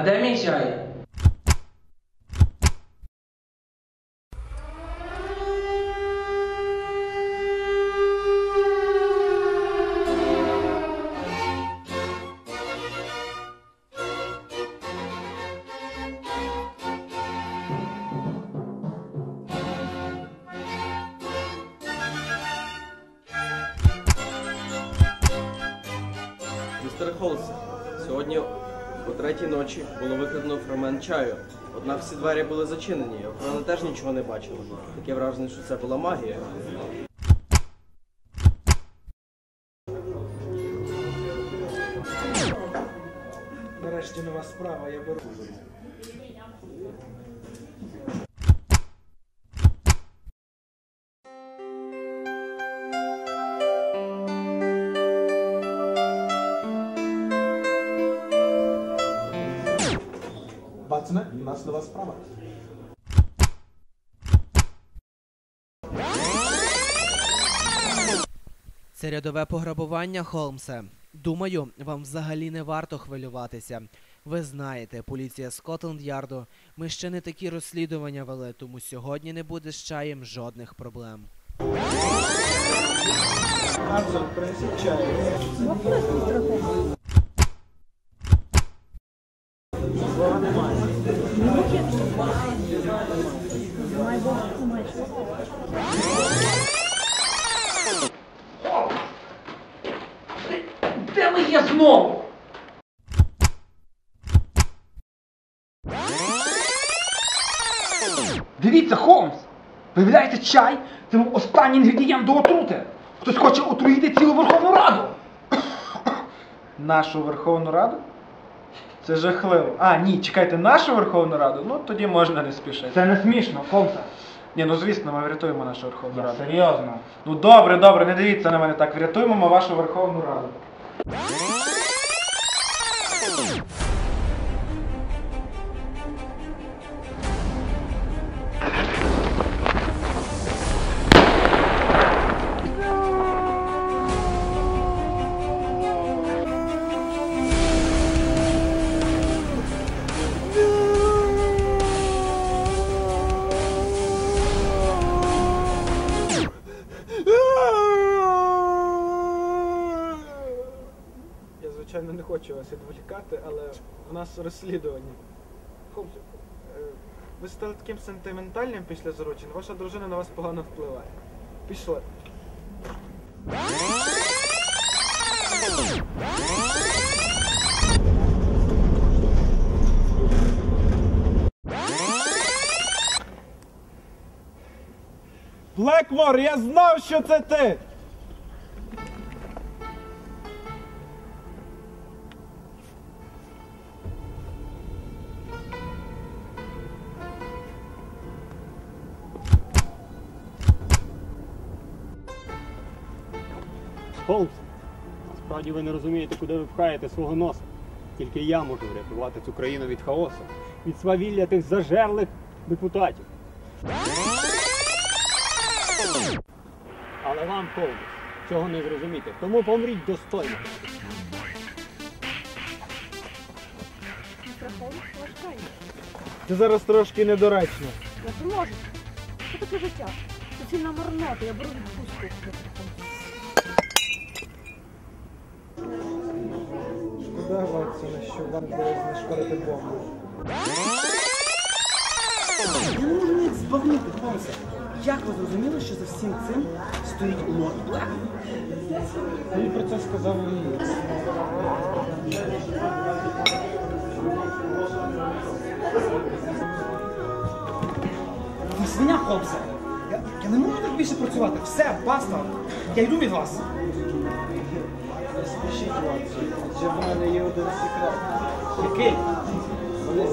А де мій чай? Містер Холмс, сьогодні о третій ночі було викрадено фрагмент чаю. Однак всі двері були зачинені, охорона теж нічого не бачила. Таке враження, що це була магія. Нарешті нова справа, я беру. Бацне, у нас нова справа. Це рядове пограбування, Холмсе. Думаю, вам взагалі не варто хвилюватися. Ви знаєте, поліція Скотланд Ярду. Ми ще не такі розслідування вели, тому сьогодні не буде з чаєм жодних проблем. Немає. Де ви є знову? Дивіться, Холмс! Виявляється, чай це був останній інгредієнт до отрути. Хтось хоче отруїти цілу Верховну Раду. Нашу Верховну Раду? Це жахливо. А, ні, чекайте, нашу Верховну Раду? Ну тоді можна не спішити. Це не смішно, комса. Ні, ну звісно, ми врятуємо нашу Верховну Раду. Серйозно. Ну добре, добре, не дивіться на мене так. Врятуємо ми вашу Верховну Раду. Хочу вас відволікати, але в нас розслідування. Хлопці, е, ви стали таким сентиментальним після заручень, ваша дружина на вас погано впливає. Пішли. Блекмор, я знав, що це ти! Холмс, справді ви не розумієте, куди ви пхаєте свого носа. Тільки я можу врятувати цю країну від хаосу, від свавілля тих зажерлих депутатів. Але вам, Холмс, цього не зрозуміти. Тому помріть достойно. Це зараз трошки недоречно. Я поможу. Це таке життя. Суцільна марнота, я беру відпустку. Ватсоне, що вам вдалося знешкодити бомбу. Я не можу навіть збагнути, Холмсе. Як ви зрозуміли, що за всім цим стоїть лорд Блек? Мені про це сказав Луї. Ви свиня, Холмсе. Я, я не можу так більше працювати. Все, баста. Я йду від вас. Спішіть, вам, адже в мене є один секрет. Який? Вони